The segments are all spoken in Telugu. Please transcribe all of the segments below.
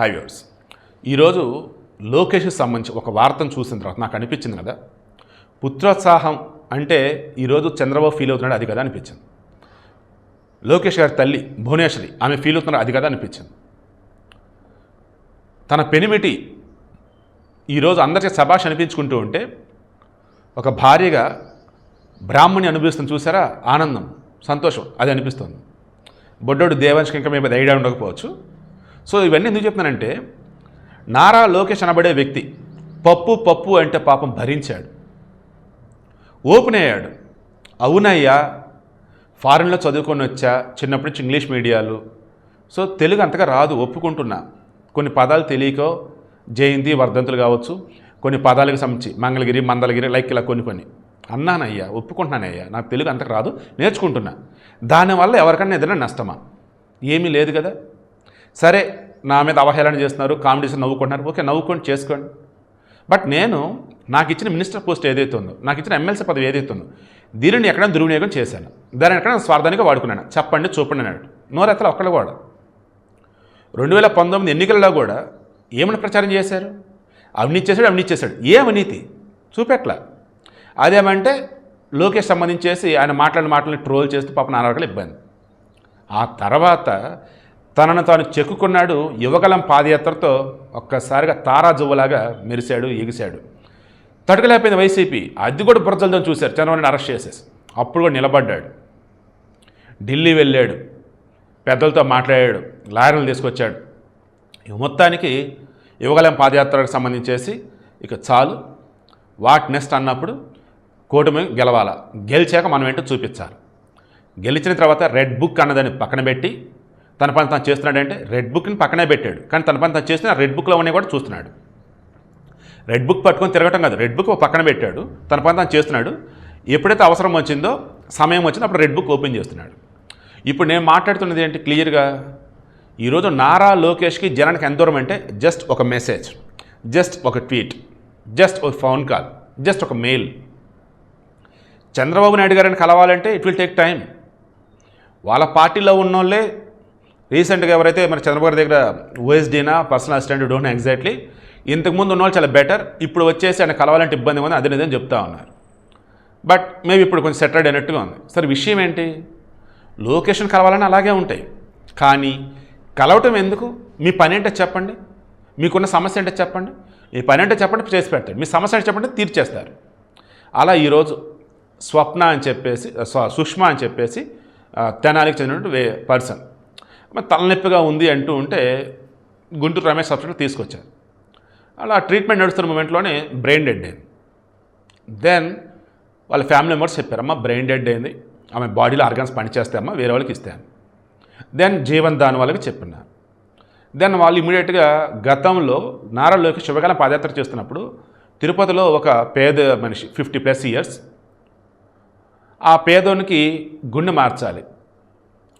హాయ్ వ్యూర్స్ ఈరోజు లోకేష్కి సంబంధించి ఒక వార్తను చూసిన తర్వాత నాకు అనిపించింది కదా? పుత్రోత్సాహం అంటే ఈరోజు చంద్రబాబు ఫీల్ అవుతున్నాడు అది కదా అనిపించింది. లోకేష్ గారి తల్లి భువనేశ్వరి ఆమె ఫీల్ అవుతున్నాడు అది కదా అనిపించింది. తన పెనిమిటి ఈరోజు అందరికీ శభాష్ అనిపించుకుంటూ ఉంటే ఒక భార్యగా బ్రాహ్మణి అనుభవిస్తుంది చూసారా? ఆనందం సంతోషం అది అనిపిస్తుంది. బొడ్డోడు దేవాంశకి ఇంకా మేము ఐడియా ఉండకపోవచ్చు. సో ఇవన్నీ ఎందుకు చెప్తున్నానంటే నారా లోకేష్ అనబడే వ్యక్తి పప్పు పప్పు అంటే పాపం భరించాడు. ఓపెన్ అయ్యాడు. అవునయ్యా ఫారెన్లో చదువుకొని వచ్చా చిన్నప్పటి నుంచి ఇంగ్లీష్ మీడియాలు. సో తెలుగు అంతగా రాదు ఒప్పుకుంటున్నా. కొన్ని పదాలు తెలియకో జయంతి వర్ధంతులు కావచ్చు కొన్ని పదాలకు సంబంధించి మంగళగిరి మందలగిరి లైక్ ఇలా కొన్ని కొన్ని. అన్నానయ్యా ఒప్పుకుంటున్నానయ్యా నాకు తెలుగు అంతకు రాదు నేర్చుకుంటున్నా. దానివల్ల ఎవరికన్నా ఏదైనా నష్టమా? ఏమీ లేదు కదా. సరే నా మీద అవహేళన చేస్తున్నారు కామెడీస్ నవ్వుకుంటున్నారు. ఓకే నవ్వుకొని చేసుకోండి. బట్ నేను నాకు ఇచ్చిన మినిస్టర్ పోస్ట్ ఏదైతే ఉందో నాకు ఇచ్చిన ఎమ్మెల్సీ పదవి ఏదైతే ఉందో దీనిని ఎక్కడైనా దుర్వినియోగం చేశాను. దాని ఎక్కడైనా స్వార్థానికి వాడుకున్నాను. చెప్పండి చూపండి అన్నాడు. నోరెత్తలు ఒక్కళ్ళు కూడా. రెండు వేల పంతొమ్మిది ఎన్నికల్లో కూడా ఏమని ప్రచారం చేశారు? అవినీతి చేశాడు అవినీతి చేశాడు. ఏ అవినీతి? చూపెట్ల అదేమంటే లోకేష్ సంబంధించేసి ఆయన మాట్లాడిన మాటలను ట్రోల్ చేస్తూ పాప నాన్న ఇబ్బంది. ఆ తర్వాత తనను తాను చెక్కుకున్నాడు యువకలం పాదయాత్రతో ఒక్కసారిగా తారా జువ్వలాగా మెరిశాడు ఎగిశాడు. తడకలేకపోయింది వైసీపీ. అది కూడా బురజలతో చూశారు. చంద్రబాబు అరెస్ట్ చేసేసి. అప్పుడు కూడా నిలబడ్డాడు. ఢిల్లీ వెళ్ళాడు. పెద్దలతో మాట్లాడాడు. లాయర్లు తీసుకొచ్చాడు. ఇక మొత్తానికి యువగలం పాదయాత్రకు సంబంధించేసి ఇక చాలు. వాట్ నెక్స్ట్ అన్నప్పుడు కూటమి గెలవాల? గెలిచాక మనం ఏంటో చూపించాలి. గెలిచిన తర్వాత రెడ్ బుక్ అన్నదాన్ని పక్కన పెట్టి తన పని తను చేస్తున్నాడంటే రెడ్ బుక్ని పక్కనే పెట్టాడు. కానీ తన పని తను చేస్తున్న రెడ్ బుక్లో ఉన్నాయి కూడా చూస్తున్నాడు. రెడ్ బుక్ పట్టుకొని తిరగటం కాదు. రెడ్ బుక్ పక్కన పెట్టాడు. తన పని తను చేస్తున్నాడు. ఎప్పుడైతే అవసరం వచ్చిందో సమయం వచ్చిందో అప్పుడు రెడ్ బుక్ ఓపెన్ చేస్తున్నాడు. ఇప్పుడు నేను మాట్లాడుతున్నది ఏంటి? క్లియర్గా? ఈరోజు నారా లోకేష్కి జనానికి ఎంత దూరం అంటే జస్ట్ ఒక మెసేజ్ జస్ట్ ఒక ట్వీట్ జస్ట్ ఒక ఫోన్ కాల్ జస్ట్ ఒక మెయిల్. చంద్రబాబు నాయుడు గారిని కలవాలంటే ఇట్ విల్ టేక్ టైం వాళ్ళ పార్టీలో ఉన్నోళ్ళే రీసెంట్గా ఎవరైతే మరి చంద్రబాబు దగ్గర ఓఎస్డీనా పర్సనల్ అసిస్టెంట్ డోన్ ఎగ్జాక్ట్లీ ఇంతకుముందు ఉన్నవాళ్ళు చాలా బెటర్ ఇప్పుడు వచ్చేసి ఆయన కలవాలంటే ఇబ్బంది ఉంది అదే నిజం చెప్తా ఉన్నారు. బట్ మేబీ ఇప్పుడు కొంచెం సెటర్డ్ అయినట్టుగా ఉంది. సరే విషయం ఏంటి? లొకేషన్ కలవాలని అలాగే ఉంటాయి. కానీ కలవటం ఎందుకు? మీ పని ఏంటో చెప్పండి. మీకున్న సమస్య ఏంటో చెప్పండి. మీ పని ఏంటో చెప్పండి చేసి పెడతారు మీ సమస్య ఏంటో చెప్పండి తీర్చేస్తారు. అలా ఈరోజు స్వప్న అని చెప్పేసి సుష్మా అని చెప్పేసి తెనాలికి చెందినటువంటి వే పర్సన్. మరి తలనొప్పిగా ఉంది అంటూ ఉంటే గుంటూరు రమేష్ హాస్పిటల్ తీసుకొచ్చారు. అలా ట్రీట్మెంట్ నడుస్తున్న మూమెంట్లోనే బ్రెయిన్ డెడ్ అయింది. దెన్ వాళ్ళ ఫ్యామిలీ మెంబర్స్ చెప్పారమ్మా బ్రెయిన్ డెడ్ అయింది. ఆమె బాడీలో ఆర్గాన్స్ పనిచేస్తాయమ్మా వేరే వాళ్ళకి ఇస్తాను దెన్ జీవన్ దాని వాళ్ళకి చెప్పినారు. దెన్ వాళ్ళు ఇమీడియట్గా గతంలో నారాలోకి శుభకాలం పాదయాత్ర చేస్తున్నప్పుడు తిరుపతిలో ఒక పేద మనిషి ఫిఫ్టీ ప్లస్ ఇయర్స్ ఆ పేదోనికి గుండె మార్చాలి.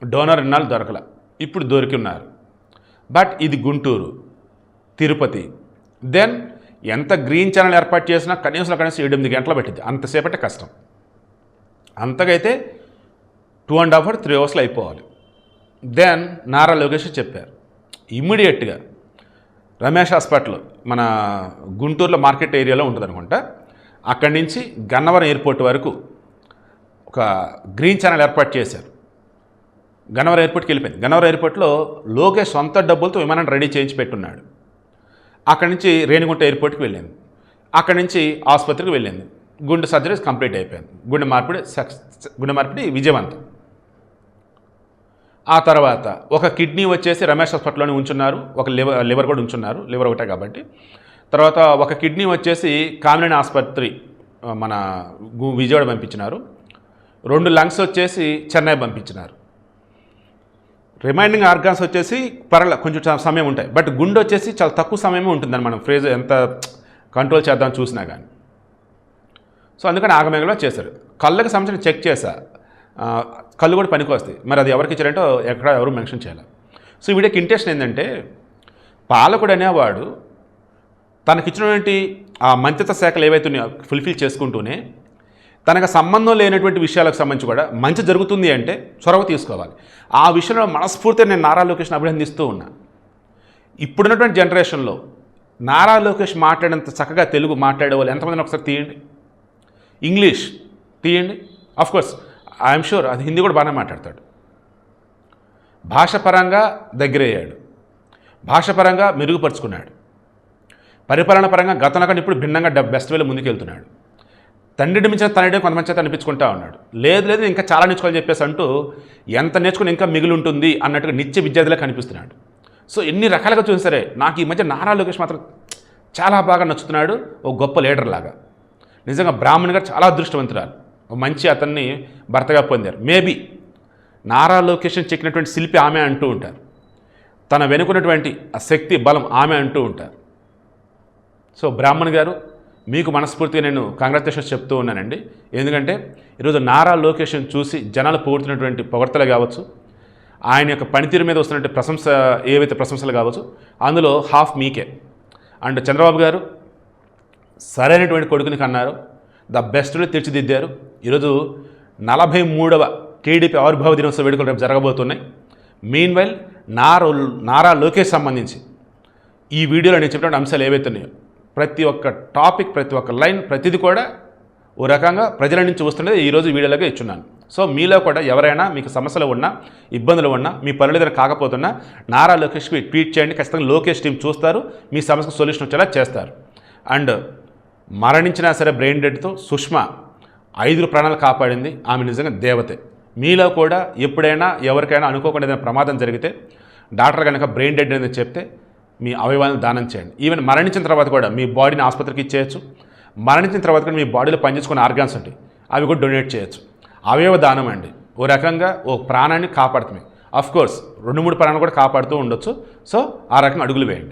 డోనర్ ఇన్నాళ్ళు దొరకలే. ఇప్పుడు దొరికి ఉన్నారు బట్ ఇది గుంటూరు తిరుపతి. దెన్ ఎంత గ్రీన్ ఛానల్ ఏర్పాటు చేసినా కనీసం కనీసం ఎనిమిది గంటలు పెట్టింది అంతసేపటే కష్టం. అంతకైతే two and half hour three అవర్స్లో అయిపోవాలి. దెన్ నారా లోకేష్ చెప్పారు. ఇమ్మీడియట్గా రమేష్ హాస్పిటల్ మన గుంటూరులో మార్కెట్ ఏరియాలో ఉంటుంది అనుకుంటా అక్కడి నుంచి గన్నవరం ఎయిర్పోర్ట్ వరకు ఒక గ్రీన్ ఛానల్ ఏర్పాటు చేశారు. గన్నవరం ఎయిర్పోర్ట్కి వెళ్ళిపోయింది. గన్నవరం ఎయిర్పోర్ట్లో లోకేష్ సొంత డబ్బులతో విమానం రెడీ చేయించి పెట్టున్నాడు. అక్కడి నుంచి రేణిగుంట ఎయిర్పోర్ట్కి వెళ్ళింది. అక్కడి నుంచి ఆసుపత్రికి వెళ్ళింది. గుండె సర్జరీస్ కంప్లీట్ అయిపోయింది. గుండె మార్పిడి గుండె మార్పిడి విజయవంతం. ఆ తర్వాత ఒక కిడ్నీ వచ్చేసి రమేష్ హాస్పిటల్లోనే ఉంచున్నారు. ఒక లివర్ లివర్ కూడా ఉంచున్నారు. లివర్ ఒకటే కాబట్టి. తర్వాత ఒక కిడ్నీ వచ్చేసి కామినేని ఆసుపత్రి మన గు- విజయవాడ పంపించినారు. రెండు లంగ్స్ వచ్చేసి చెన్నై పంపించినారు. రిమైండింగ్ ఆర్గాన్స్ వచ్చేసి పర్ల కొంచెం సమయం ఉంటాయి. బట్ గుండె వచ్చేసి చాలా తక్కువ సమయమే ఉంటుందని మనం ఫ్రేజ్ ఎంత కంట్రోల్ చేద్దాం చూసినా కానీ సో అందుకని ఆగమేఘలో చేశారు. కళ్ళకి సంబంధించిన చెక్ చేశా. కళ్ళు కూడా పనికి వస్తాయి. మరి అది ఎవరికి ఇచ్చారంటే ఎక్కడ ఎవరు మెన్షన్ చేయాలి. సో ఈ వీడియోకి ఏంటంటే పాలకుడు అనేవాడు తనకిచ్చినటువంటి ఆ మంత్రిత్వ శాఖలు ఏవైతే ఉన్నాయో ఫుల్ఫిల్ చేసుకుంటూనే తనకు సంబంధం లేనటువంటి విషయాలకు సంబంధించి కూడా మంచి జరుగుతుంది అంటే చొరవ తీసుకోవాలి. ఆ విషయంలో మనస్ఫూర్తిగా నేను నారా లోకేష్ని అభినందిస్తూ ఉన్నా. ఇప్పుడున్నటువంటి జనరేషన్లో నారా లోకేష్ మాట్లాడేంత చక్కగా తెలుగు మాట్లాడే వాళ్ళు ఎంతమందిని ఒకసారి తీయండి? ఇంగ్లీష్ తీయండి? కోర్స్ ఐఎమ్ షూర్ అది హిందీ కూడా బాగానే మాట్లాడతాడు. భాషపరంగా దగ్గరయ్యాడు. భాషపరంగా మెరుగుపరుచుకున్నాడు. పరిపాలన పరంగా గతంలో కంటే ఇప్పుడు భిన్నంగా డ- బెస్ట్ వేలో ముందుకెళ్తున్నాడు. తండ్రిని మించిన తనడే కొంతమంది చేత అనిపించుకుంటా ఉన్నాడు. లేదు లేదు ఇంకా చాలా నేర్చుకోవాలని చెప్పేసి అంటూ ఎంత నేర్చుకుని ఇంకా మిగిలి ఉంటుంది అన్నట్టుగా నిత్య విద్యార్థిలా కనిపిస్తున్నాడు. సో ఎన్ని రకాలుగా చూసిన సరే నాకు ఈ మధ్య నారా లోకేష్ మాత్రం చాలా బాగా నచ్చుతున్నాడు. ఓ గొప్ప లీడర్ లాగా. నిజంగా బ్రాహ్మణ్ గారు చాలా అదృష్టవంతురాలు. ఓ మంచి అతన్ని భర్తగా పొందారు. మేబీ నారా లోకేష్ని చెక్కినటువంటి శిల్పి ఆమె అంటూ ఉంటారు. తన వెనుకున్నటువంటి ఆ శక్తి బలం ఆమె అంటూ ఉంటారు. సో బ్రాహ్మణ్ గారు మీకు మనస్ఫూర్తిగా నేను కాంగ్రాచులేషన్స్ చెప్తూ ఉన్నానండి. ఎందుకంటే ఈరోజు నారా లోకేషన్ చూసి జనాలు పోగొడుతున్నటువంటి పొగడ్తలు కావచ్చు ఆయన యొక్క పనితీరు మీద వస్తున్నటువంటి ప్రశంస ఏవైతే ప్రశంసలు కావచ్చు అందులో హాఫ్ మీకే. అండ్ చంద్రబాబు గారు సరైనటువంటి కొడుకుని కన్నారు ద బెస్ట్లో తీర్చిదిద్దారు. ఈరోజు నలభై మూడవ టీడీపీ ఆవిర్భావ దినోత్సవ వేడుకలు రేపు జరగబోతున్నాయి. మీన్ వైల్ నారా నారా లోకేష్ సంబంధించి ఈ వీడియోలో నేను చెప్పిన అంశాలు ఏవైతే ఉన్నాయో ప్రతి ఒక్క టాపిక్ ప్రతి ఒక్క లైన్ ప్రతిదీ కూడా ఓ రకంగా ప్రజల నుంచి వస్తున్నది ఈరోజు వీడియోలాగా ఇచ్చున్నాను. సో మీలో కూడా ఎవరైనా మీకు సమస్యలు ఉన్నా ఇబ్బందులు ఉన్నా మీ పనులు దగ్గర కాకపోతున్నా నారా లోకేష్కి ట్వీట్ చేయండి. ఖచ్చితంగా లోకేష్ టీం చూస్తారు. మీ సమస్యకు సొల్యూషన్ వచ్చేలా చేస్తారు. అండ్ మరణించినా సరే బ్రెయిన్ డెడ్తో సుష్మా ఐదుగురు ప్రాణాలు కాపాడింది. ఆమె నిజంగా దేవతే. మీలో కూడా ఎప్పుడైనా ఎవరికైనా అనుకోకుండా ఏదైనా ప్రమాదం జరిగితే డాక్టర్ కనుక బ్రెయిన్ డెడ్ అనేది చెప్తే మీ అవయవాలను దానం చేయండి. ఈవెన్ మరణించిన తర్వాత కూడా మీ బాడీని ఆసుపత్రికి ఇచ్చేయచ్చు. మరణించిన తర్వాత కూడా మీ బాడీలో పనిచేసుకునే ఆర్గాన్స్ ఉంటాయి అవి కూడా డొనేట్ చేయొచ్చు. అవయవ దానం అండి. ఓ రకంగా ఓ ప్రాణాన్ని కాపాడుతుంది. అఫ్ కోర్స్ రెండు మూడు ప్రాణాలు కూడా కాపాడుతూ ఉండొచ్చు. సో ఆ రకంగా అడుగులు వేయండి.